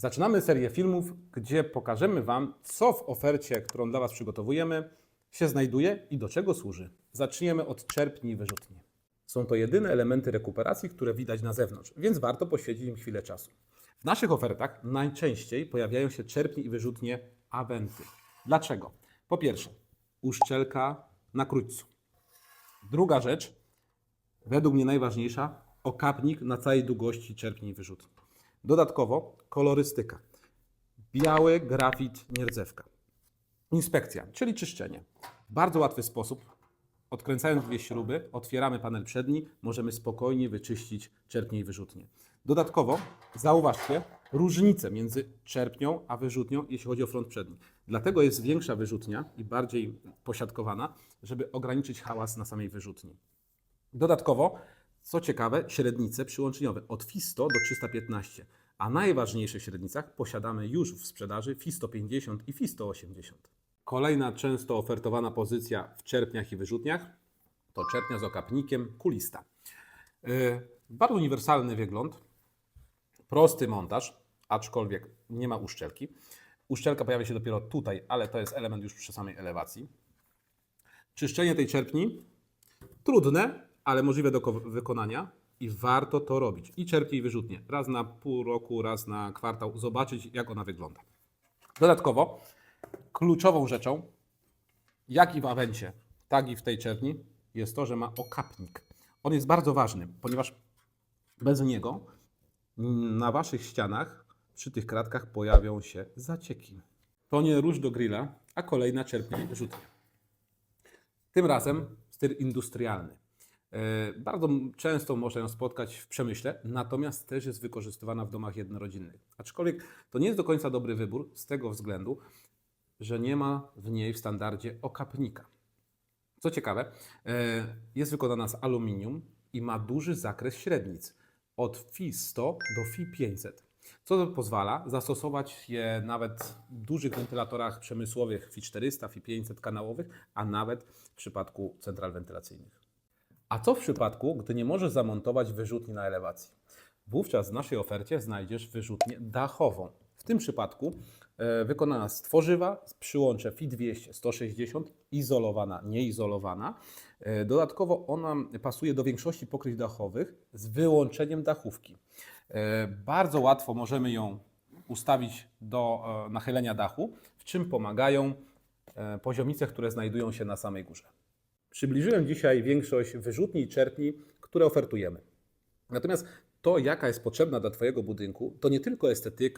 Zaczynamy serię filmów, gdzie pokażemy Wam, co w ofercie, którą dla Was przygotowujemy, się znajduje i do czego służy. Zaczniemy od czerpni i wyrzutni. Są to jedyne elementy rekuperacji, które widać na zewnątrz, więc warto poświęcić im chwilę czasu. W naszych ofertach najczęściej pojawiają się czerpnie i wyrzutnie Aventy. Dlaczego? Po pierwsze, uszczelka na krójcu. Druga rzecz, według mnie najważniejsza, okapnik na całej długości czerpni i wyrzutni. Dodatkowo kolorystyka. Biały grafit nierdzewka. Inspekcja, czyli czyszczenie. Bardzo łatwy sposób, odkręcając dwie śruby, otwieramy panel przedni, możemy spokojnie wyczyścić czerpnie i wyrzutnie. Dodatkowo zauważcie różnicę między czerpnią a wyrzutnią, jeśli chodzi o front przedni. Dlatego jest większa wyrzutnia i bardziej posiadkowana, żeby ograniczyć hałas na samej wyrzutni. Dodatkowo, co ciekawe, średnice przyłączeniowe od FI 100 do 315, a najważniejszych średnicach posiadamy już w sprzedaży FI 150 i FI 180. Kolejna często ofertowana pozycja w czerpniach i wyrzutniach to czerpnia z okapnikiem kulista. Yy, Bardzo uniwersalny wygląd, prosty montaż, aczkolwiek nie ma uszczelki. Uszczelka pojawia się dopiero tutaj, ale to jest element już przy samej elewacji. Czyszczenie tej czerpni trudne, ale możliwe do ko- wykonania i warto to robić. I czerpnie i wyrzutnie. Raz na pół roku, raz na kwartał, zobaczyć jak ona wygląda. Dodatkowo kluczową rzeczą, jak i w Awencie, tak i w tej czerni, jest to, że ma okapnik. On jest bardzo ważny, ponieważ bez niego na Waszych ścianach, przy tych kratkach pojawią się zacieki. To nie róż do grilla, a kolejna czerpnia i wyrzutnia. Tym razem styl industrialny. E, Bardzo często można ją spotkać w przemyśle, natomiast też jest wykorzystywana w domach jednorodzinnych. Aczkolwiek to nie jest do końca dobry wybór z tego względu, że nie ma w niej w standardzie okapnika. Co ciekawe, e, jest wykonana z aluminium i ma duży zakres średnic od FI 100 do FI 500, co pozwala zastosować je nawet w dużych wentylatorach przemysłowych FI 400, FI 500 kanałowych, a nawet w przypadku central wentylacyjnych. A co w przypadku, gdy nie możesz zamontować wyrzutni na elewacji? Wówczas w naszej ofercie znajdziesz wyrzutnię dachową. W tym przypadku e, wykonana z tworzywa, przyłącze FI 200 160, izolowana, nieizolowana. E, dodatkowo ona pasuje do większości pokryć dachowych z wyłączeniem dachówki. E, bardzo łatwo możemy ją ustawić do nachylenia dachu, w czym pomagają poziomice, które znajdują się na samej górze. Przybliżyłem dzisiaj większość wyrzutni i czerpni, które ofertujemy. Natomiast to, jaka jest potrzebna dla Twojego budynku, to nie tylko estetyka,